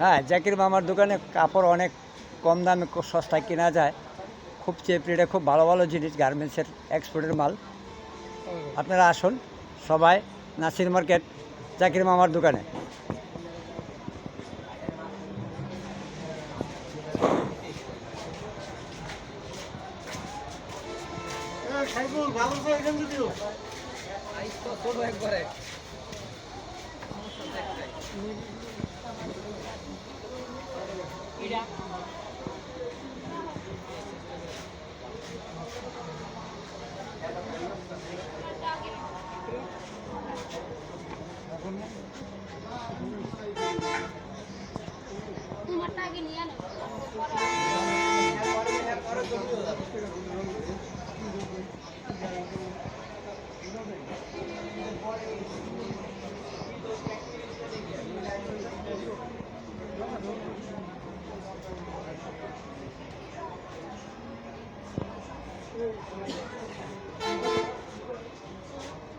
হ্যাঁ জাকির মামার দোকানে কাপড় অনেক কম দামে খুব সস্তায় কেনা যায়। খুব চেপ রেটে খুব ভালো ভালো জিনিস গার্মেন্টসের এক্সপোর্টের মাল। আপনারা আসুন সবাই নাসির মার্কেট জাকির মামার দোকানে। আগে নিয়ে Thank you.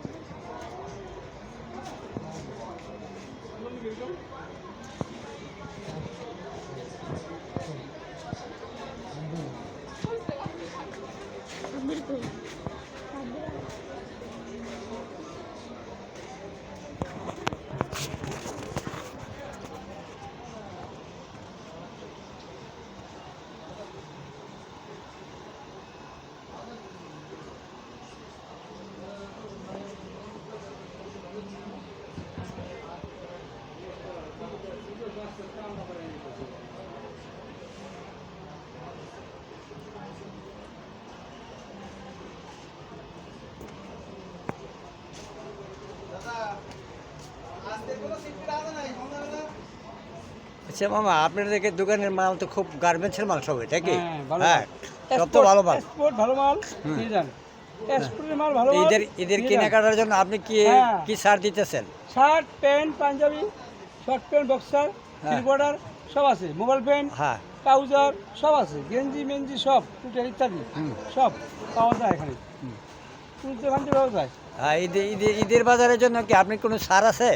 আচ্ছা মামা আপনাদের দোকানের মাল তো খুব গার্মেন্টসের মাল সব এটা কি? হ্যাঁ, হ্যাঁ সব তো ভালো মাল। ভালো মাল নিয়ে যান। কেনাকাটার জন্য আপনি কি হ্যাঁ। কি ছাড় দিতেছেন? Shirt pant panjabi short pant boxer হ্যাঁ। বর্ডার সব আছে। মোবাইল প্যান্ট হ্যাঁ। ট্রাউজার সব আছে। গেঞ্জি মেঞ্জি সব টুটার ইত্যাদি। সব পাওয়া যায় এখানে। তুলতে ভাঙতে পাওয়া যায়। হ্যাঁ ঈদের ঈদের বাজারের জন্য কি আপনি কোনো সার আছে?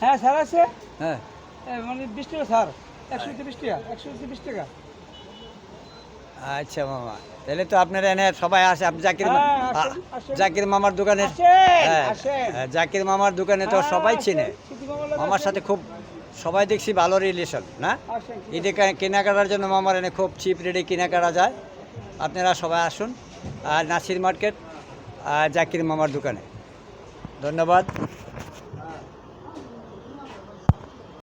হ্যাঁ সার আছে। হ্যাঁ। মানে বিশ টাকা স্যার। একশো টাকা একশো টাকা। আচ্ছা মামা। তাহলে তো আপনারা এনে সবাই আসে আপনি জাকির হ্যাঁ। জাকির মামার দোকানে হ্যাঁ, হ্যাঁ, জাকির মামার দোকানে তো সবাই চিনে। মামার সাথে খুব সবাই দেখছি ভালো রিলেশন না? ঈদে কেনাকাটার জন্য মামার এনে খুব চিপ রেটে কেনাকাটা যায়। আপনারা সবাই আসুন। আর নাসির মার্কেট আর জাকির মামার দোকানে। ধন্যবাদ।